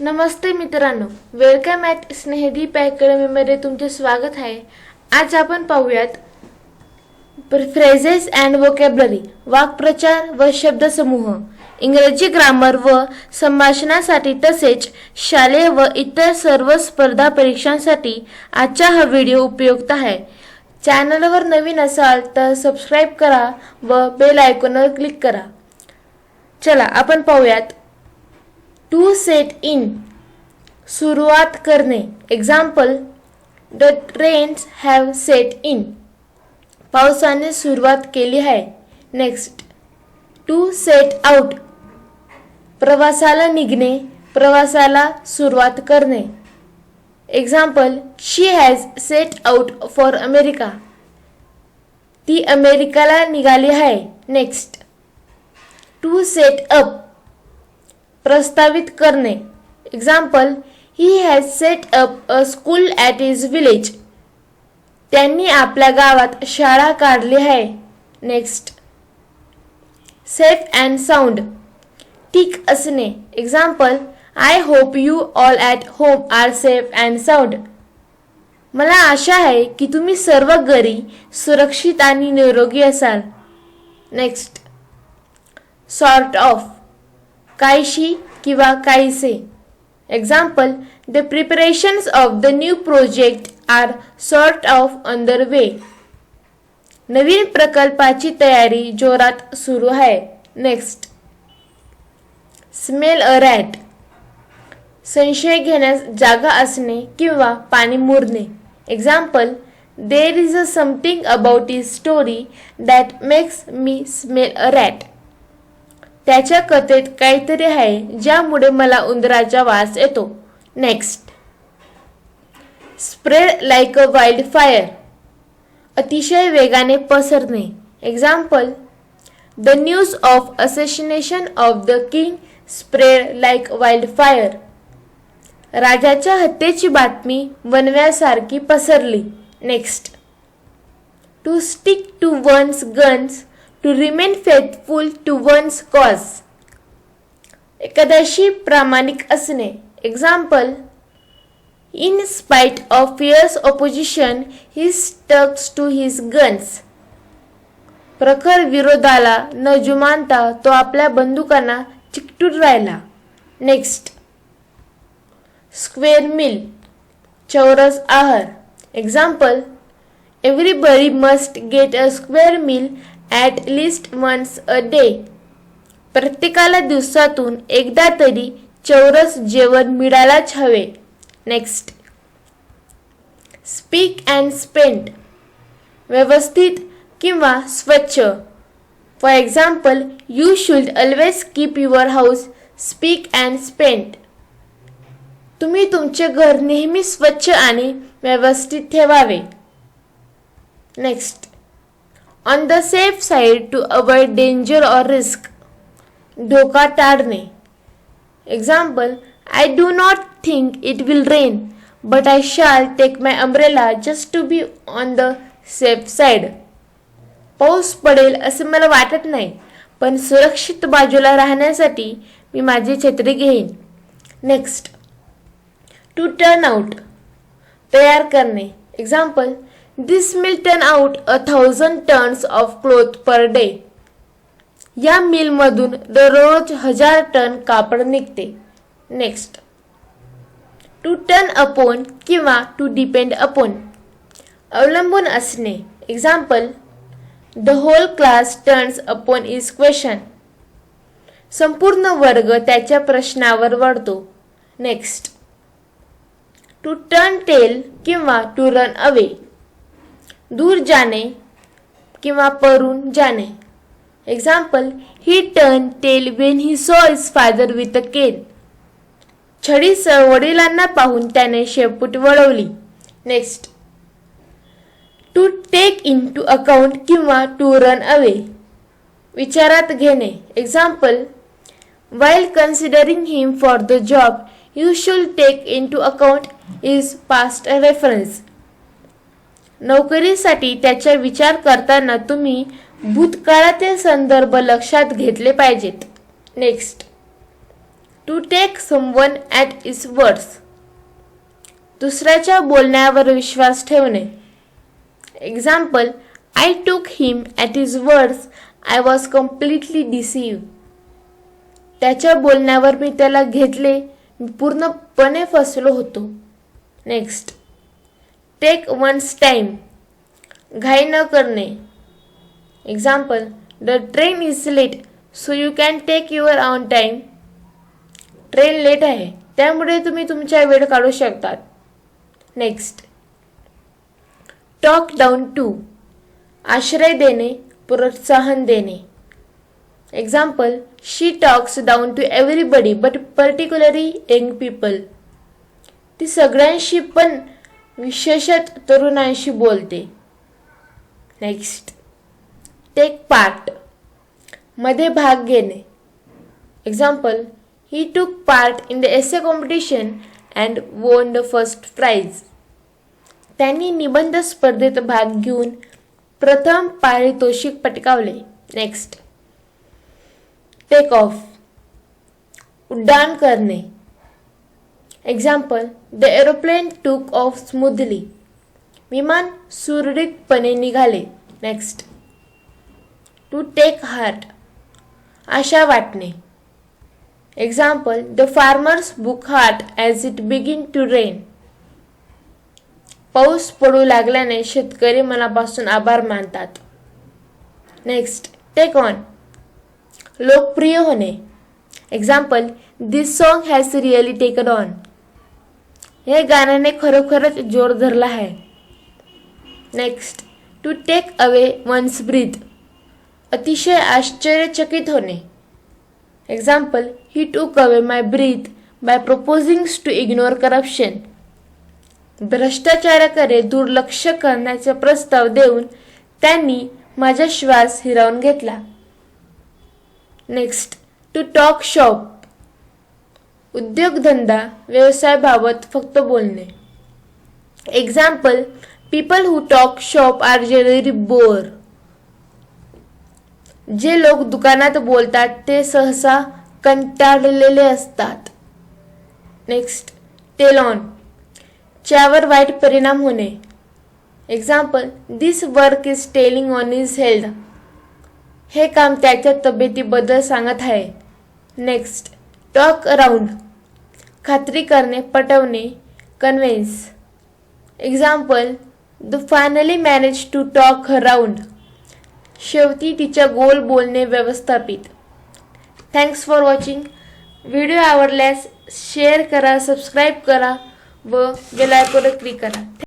नमस्ते मित्रांनो. Welcome at Snehdeep अकॅडमीमध्ये तुमचे स्वागत आहे. आज आपण पाहूयात फ्रेझेस अँड वोकॅबलरी वाक्प्रचार व शब्दसमूह. इंग्रजी ग्रामर व संभाषणासाठी तसेच शालेय व इतर सर्व स्पर्धा परीक्षांसाठी आजचा हा व्हिडिओ उपयुक्त आहे. चॅनलवर नवीन असाल तर सबस्क्राईब करा व बेल आयकॉनवर क्लिक करा. चला आपण पाहूयात. टू सेट इन सुरुवात करणे. Example the trains have set in पावसाने सुरुवात केली आहे. नेक्स्ट टू सेट आउट प्रवासाला निघणे प्रवासाला सुरुवात करणे. Example she has set out for America ती अमेरिकाला निघाली आहे. नेक्स्ट टू सेट अप प्रस्तावित करणे. Example he has set up a school at his village त्यांनी आपल्या गावात शाळा काढली आहे. नेक्स्ट सेफ अँड साऊंड ठीक असणे. Example I hope you all at home are safe and sound मला आशा आहे की तुम्ही सर्व घरी सुरक्षित आणि निरोगी असाल. नेक्स्ट सॉर्ट ऑफ काहीशी किंवा काहीसे. Example the preparations of the new project are sort of under way नवीन प्रकल्पाची तयारी जोरात सुरू आहे. नेक्स्ट स्मेल अ रॅट संशय घेण्यास जागा असणे किंवा पाणी मुरणे. Example there is a something about his story that makes me smell a rat त्याच्या कथेत काहीतरी आहे ज्यामुळे मला उंदराचा वास येतो. Next spread like a wild fire अतिशय वेगाने पसरणे. Example the news of assassination of the king spread like wild fire राजाच्या हत्येची बातमी वनव्यासारखी पसरली. Next to stick to one's guns to remain faithful to one's cause एखाद्याशी प्रामाणिक असणे. Example in spite of fierce opposition he sticks to his guns प्रखर विरोधाला न जुमानता तो आपल्या बंदुकांना चिकटून राहिला. नेक्स्ट स्क्वेअर मिल चौरस आहार. Example everybody must get a square meal at least once a day प्रत्येकाला दिवसातून एकदा तरी चौरस जेवण मिळायलाच हवे. नेक्स्ट स्पीक अँड स्पेंड व्यवस्थित किंवा स्वच्छ. For example you should always keep your house spick and span तुम्ही तुमचे घर नेहमी स्वच्छ आणि व्यवस्थित ठेवावे. Next on the safe side to avoid danger or risk धोका टाळणे. Example I do not think it will rain but I shall take my umbrella just to be on the safe side पाऊस पडेल असं मला वाटत नाही पण सुरक्षित बाजूला राहण्यासाठी मी माझी छत्री घेईन. नेक्स्ट टू टर्न आउट तयार करणे. Example this mill turn out a thousand tons of cloth per day या मिलमधून दररोज हजार टन कापड निघते. नेक्स्ट टू टर्न अपोन किंवा टू डिपेंड अपोन अवलंबून असणे. Example the whole class turns upon his question संपूर्ण वर्ग त्याच्या प्रश्नावर वळतो. नेक्स्ट टू टर्न टेल किंवा टू रन अवे दूर जाणे किंवा परून जाणे. Example he turn tail when he saw his father with a cane छडीस वडिलांना पाहून त्याने शेपूट वळवली. Next to take into account किंवा टू रन अवे विचारात घेणे. Example while considering him for the job you should take into account his past reference नोकरीसाठी त्याचा विचार करताना तुम्ही भूतकाळातील संदर्भ लक्षात घेतले पाहिजेत. Next to take someone at his words दुसऱ्याच्या बोलण्यावर विश्वास ठेवणे. Example I took him at his words I was completely deceive त्याच्या बोलण्यावर मी त्याला घेतले. मी पूर्णपणे फसलो होतो. नेक्स्ट टेक वन्स टाईम घाई न करणे. Example the train is late so you can take your on time train late आहे त्यामुळे तुम्ही तुमचा वेळ काढू शकतात. नेक्स्ट टॉक डाऊन टू आश्रय देणे प्रोत्साहन देणे. Example she talks down to everybody but particularly young people ती सगळ्यांशी पण विशेषत तरुणांशी बोलते. नेक्स्ट टेक पार्टमध्ये भाग घेणे. Example he took part in the essay competition and won the first prize त्यांनी निबंध स्पर्धेत भाग घेऊन प्रथम पारितोषिक पटकावले. नेक्स्ट टेक ऑफ उड्डाण करणे. Example the aeroplane took off smoothly विमान सुरळीतपणे निघाले नेक्स्ट टू टेक हार्ट आशा वाटणे example the farmers took heart as it begin to rain पाऊस पडू लागल्याने शेतकरी मनापासून आभार मानतात. नेक्स्ट टेक ऑन लोकप्रिय होणे. Example this song has really taken on हे गाण्याने खरोखरच जोर धरला आहे. Next to take away one's breath अतिशय आश्चर्यचकित होणे. Example he took away my breath by proposings to ignore corruption भ्रष्टाचाराकडे दुर्लक्ष करण्याचा प्रस्ताव देऊन त्यांनी माझा श्वास हिरावून घेतला. नेक्स्ट टू टॉक शॉप उद्योगधंदा व्यवसायाबाबत फक्त बोलणे. Example people who talk shop are generally bore जे लोक दुकानात बोलतात ते सहसा कंटाळलेले असतात. नेक्स्ट टेलॉन च्यावर वाईट परिणाम होणे. Example this work is telling on his health हे काम त्याच्या तब्येतीबद्दल सांगत आहे. नेक्स्ट टॉक अराउंड खात्री करणे पटवणे convince example the finally manage to talk around शेवटी तिच्या गोल बोलणे व्यवस्थापित. थँक्स फॉर वॉचिंग व्हिडिओ आवडल्यास शेअर करा सबस्क्राईब करा व बेल क्लिक करा.